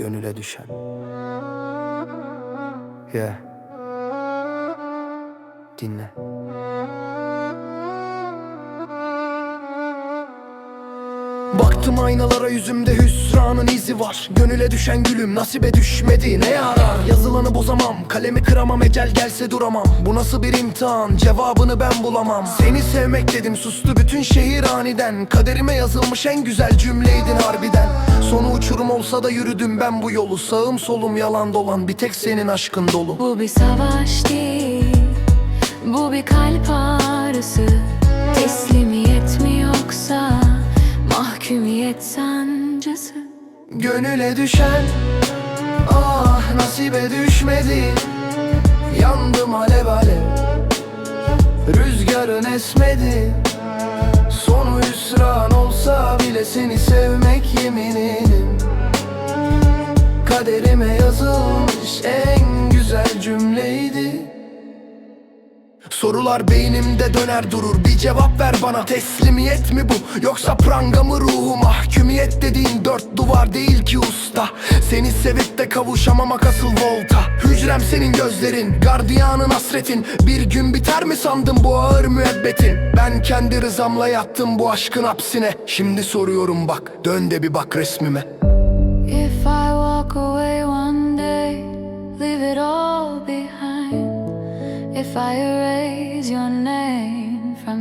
Gönüle düşen. Yeah Dinle Baktım aynalara yüzümde hüsranın izi var. Gönüle düşen gülüm nasibe düşmedi. Ne yarar? Yazılanı bozamam. Kalemi kıramam. Ecel gelse duramam. Bu nasıl bir imtihan? Cevabını ben bulamam. Seni sevmek dedim. Sustu bütün şehir aniden. Kaderime yazılmış en güzel cümleydin harbiden. Sonu uçurum olsa da yürüdüm ben bu yolu. Sağım solum yalan dolan. Bir tek senin aşkın dolu. Bu bir savaş değil. Bu bir kalp ağrısı. Teslimiyet mi Mahkumiyet sancısı Gönüle düşen Ah nasibe düşmedi. Yandım alev alev Rüzgarın esmedi. Sonu hüsran olsa bile seni sevmek yeminim. Kaderime yazılmış en güzel cümleydi Sorular beynimde döner durur. Bir cevap ver bana. Teslimiyet mi bu? Yoksa pranga mı ruhu? Mahkumiyet dediğin dört duvar değil ki usta. Seni sevip de kavuşamamak asıl volta. Hücrem senin gözlerin Gardiyanın hasretin. Bir gün biter mi sandım bu ağır müebbetin? Ben kendi rızamla yattım bu aşkın hapsine. Şimdi soruyorum bak Dön de bir bak resmime. If I walk away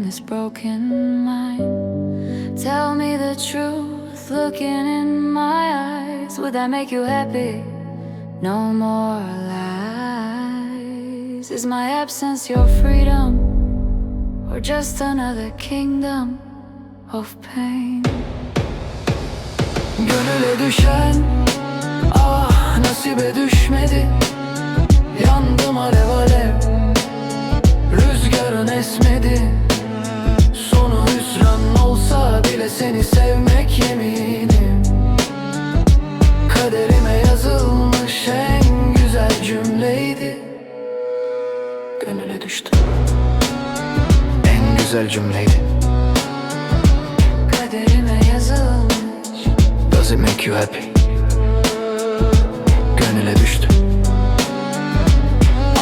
this broken mind Tell me the truth Looking in my eyes Would that make you happy? No more lies Is my absence your freedom? Or just another kingdom of pain? Gönüle düşen Ah nasibe düşmedi seni sevmek yeminim. Kaderime yazılmış en güzel cümleydi. Gönüle düştü En güzel cümleydi. Kaderime yazılmış. Does it make you happy? Gönüle düştü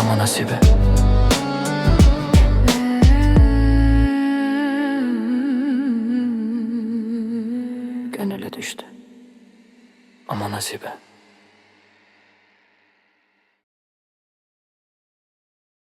Ama nasibe düştü. Ama nasibe